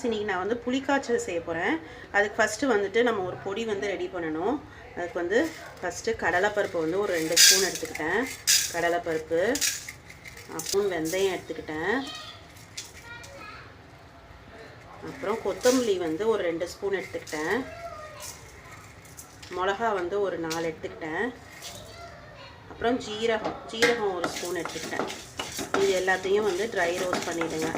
இன்னைக்கு நான் வந்து புளிக்காய்ச்சல் செய்ய போகிறேன் அதுக்கு ஃபஸ்ட்டு வந்துட்டு நம்ம ஒரு பொடி வந்து ரெடி பண்ணணும். அதுக்கு வந்து ஃபஸ்ட்டு கடலைப்பருப்பு வந்து ஒரு ரெண்டு ஸ்பூன் எடுத்துக்கிட்டேன். கடலைப்பருப்பு அப்புறம் வெந்தயம் எடுத்துக்கிட்டேன். அப்புறம் கொத்தமல்லி வந்து ஒரு ரெண்டு ஸ்பூன் எடுத்துக்கிட்டேன். மிளகா வந்து ஒரு நாலு எடுத்துக்கிட்டேன். அப்புறம் ஜீரகம் ஜீரகம் ஒரு ஸ்பூன் எடுத்துக்கிட்டேன். இது எல்லாத்தையும் வந்து ட்ரை ரோஸ்ட் பண்ணிவிடுங்க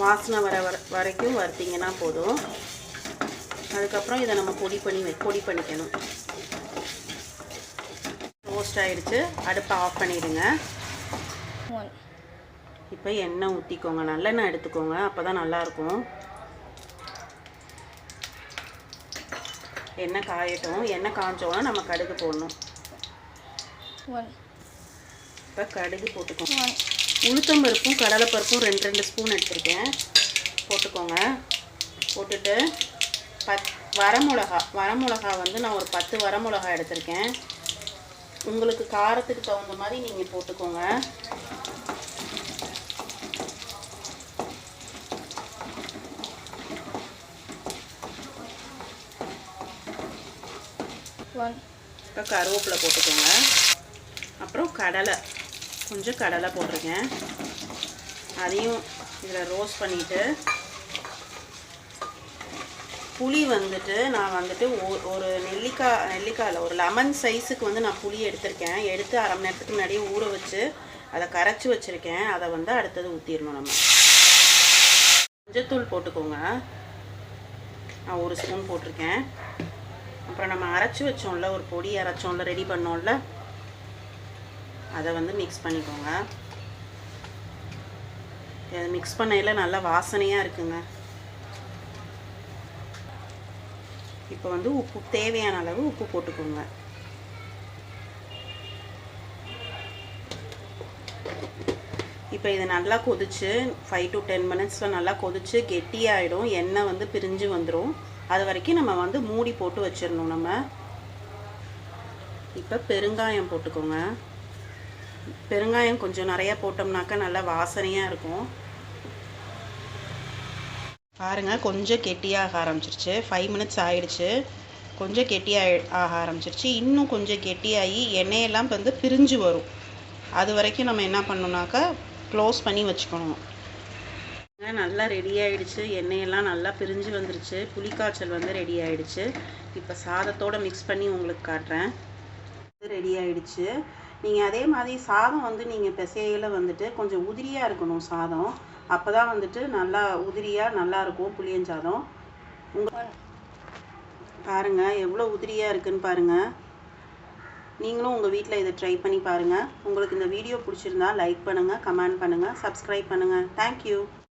வாசனை வர வர வரைக்கும் வறுத்திங்கன்னா போதும். அதுக்கப்புறம் இதை நம்ம பொடி பண்ணி வை பொடி பண்ணிக்கணும். ரோஸ்ட் ஆகிடுச்சு அடுப்பை ஆஃப் பண்ணிவிடுங்க இப்போ எண்ணெய் ஊற்றிக்கோங்க நல்லெண்ணெய் எடுத்துக்கோங்க. அப்போ தான் நல்லாயிருக்கும். எண்ணெய் காயட்டும். எண்ணெய் காய்ச்சோன்னா நம்ம கடுகு போடணும். இப்போ கடுகு போட்டுக்கோங்க ஒன் உளுத்தம்பருப்பும் கடலைப்பருப்பும் ரெண்டு ரெண்டு ஸ்பூன் எடுத்திருக்கேன். போட்டுக்கோங்க. போட்டுட்டு பத் வரமிளகா வரமிளகா வந்து நான் ஒரு பத்து வரமிளகா எடுத்திருக்கேன். உங்களுக்கு காரத்துக்கு தகுந்த மாதிரி நீங்கள் போட்டுக்கோங்க. இப்போ கருவேப்பிலை போட்டுக்கோங்க. அப்புறம் கடலை. கொஞ்சம் கடலை போட்டிருக்கேன். அதையும் இதில் ரோஸ்ட் பண்ணிவிட்டு புளி வந்துட்டு நான் வந்துட்டு ஒ- ஒரு நெல்லிக்காய் நெல்லிக்காயில் ஒரு லெமன் சைஸுக்கு வந்து நான் புளி எடுத்திருக்கேன். எடுத்து அரை மணி நேரத்துக்கு முன்னாடியே ஊற வச்சு அதை கரைச்சி வச்சுருக்கேன். அதை வந்து அடுத்தது ஊற்றிடணும் நம்ம. மஞ்சத்தூள் போட்டுக்கோங்க. நான் ஒரு ஸ்பூன் போட்டிருக்கேன். அப்புறம் நம்ம அரைச்சி வச்சோம்ல ஒரு பொடி அரைச்சோம்ல ரெடி பண்ணோம்ல அதை வந்து மிக்ஸ் பண்ணிக்கோங்க. இதை மிக்ஸ் பண்ணையில் நல்லா வாசனையாக இருக்குங்க. இப்போ வந்து உப்பு தேவையான அளவு உப்பு போட்டுக்கோங்க. இப்போ இது நல்லா கொதிச்சு ஃபைவ் டு டென் மினிட்ஸில் நல்லா கொதிச்சு கெட்டியாகிடும் எண்ணெய் வந்து பிரிஞ்சு வந்துடும் அது வரைக்கும் நம்ம வந்து மூடி போட்டு வச்சிடணும் நம்ம. இப்போ பெருங்காயம் போட்டுக்கோங்க. பெருங்காயம் கொஞ்சம் நிறையா போட்டோம்னாக்கா நல்லா வாசனையாக இருக்கும். பாருங்க கொஞ்சம் கெட்டியாக ஆரம்பிச்சிருச்சு. ஃபைவ் மினிட்ஸ் ஆயிடுச்சு. கொஞ்சம் கெட்டியாக ஆக ஆரம்பிச்சிருச்சு. இன்னும் கொஞ்சம் கெட்டியாகி எண்ணெயெல்லாம் வந்து பிரிஞ்சு வரும். அது வரைக்கும் நம்ம என்ன பண்ணணுனாக்கா க்ளோஸ் பண்ணி வச்சுக்கணும். நல்லா ரெடி ஆகிடுச்சு எண்ணெயெல்லாம் நல்லா பிரிஞ்சு வந்துருச்சு. புளிக்காய்ச்சல் வந்து ரெடி ஆகிடுச்சு இப்போ சாதத்தோட மிக்ஸ் பண்ணி உங்களுக்கு காட்டுறேன். ரெடி ஆகிடுச்சு நீங்கள் அதே மாதிரி சாதம் வந்து நீங்கள் பிசையில வந்துட்டு கொஞ்சம் உதிரியாக இருக்கணும் சாதம். அப்போ தான் வந்துட்டு நல்லா உதிரியாக நல்லாயிருக்கும் புளியஞ்சாதம் உங்கள் பாருங்கள் எவ்வளோ உதிரியாக இருக்குன்னு பாருங்கள் நீங்களும் உங்கள் வீட்டில் இதை ட்ரை பண்ணி பாருங்கள் உங்களுக்கு இந்த வீடியோ பிடிச்சிருந்தா லைக் பண்ணுங்கள் கமெண்ட் பண்ணுங்கள் சப்ஸ்கிரைப் பண்ணுங்கள் தேங்க்யூ